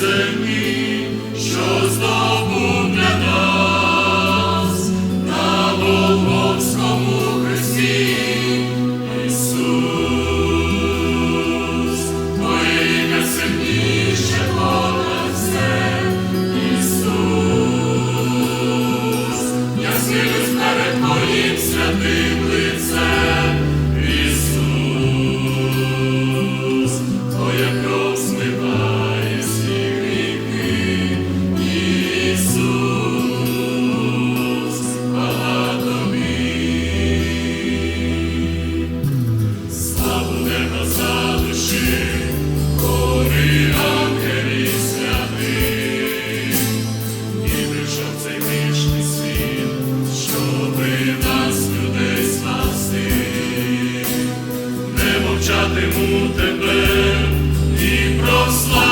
всі тебе і прославляти.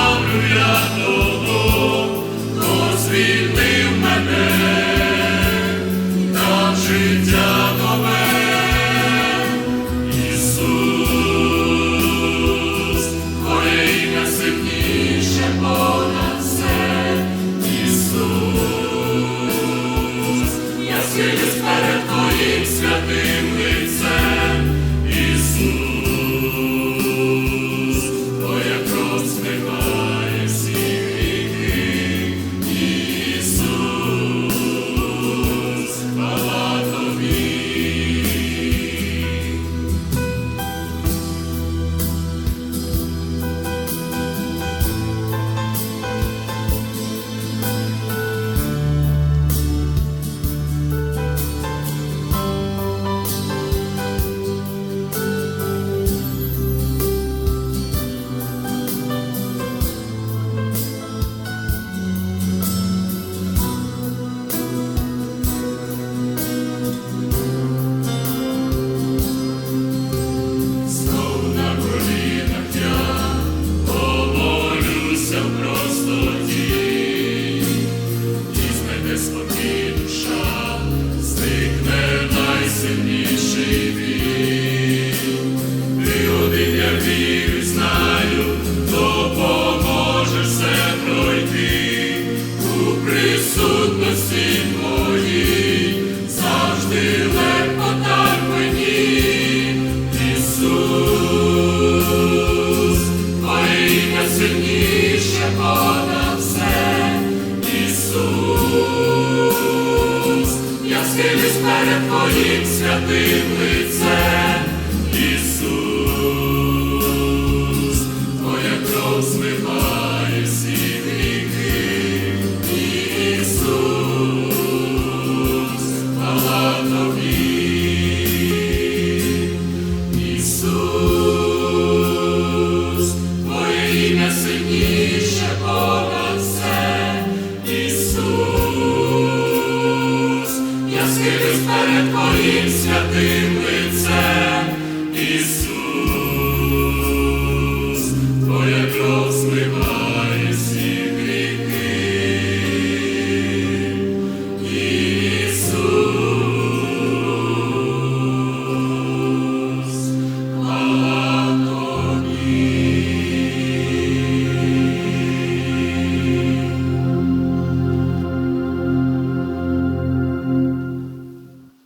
Сились перед твоїм святим лицем, Ісус, Твоя кров змиває всі гріхи, Ісус, хвала тобі, Ісус. Ти перед твоїм святим лицем.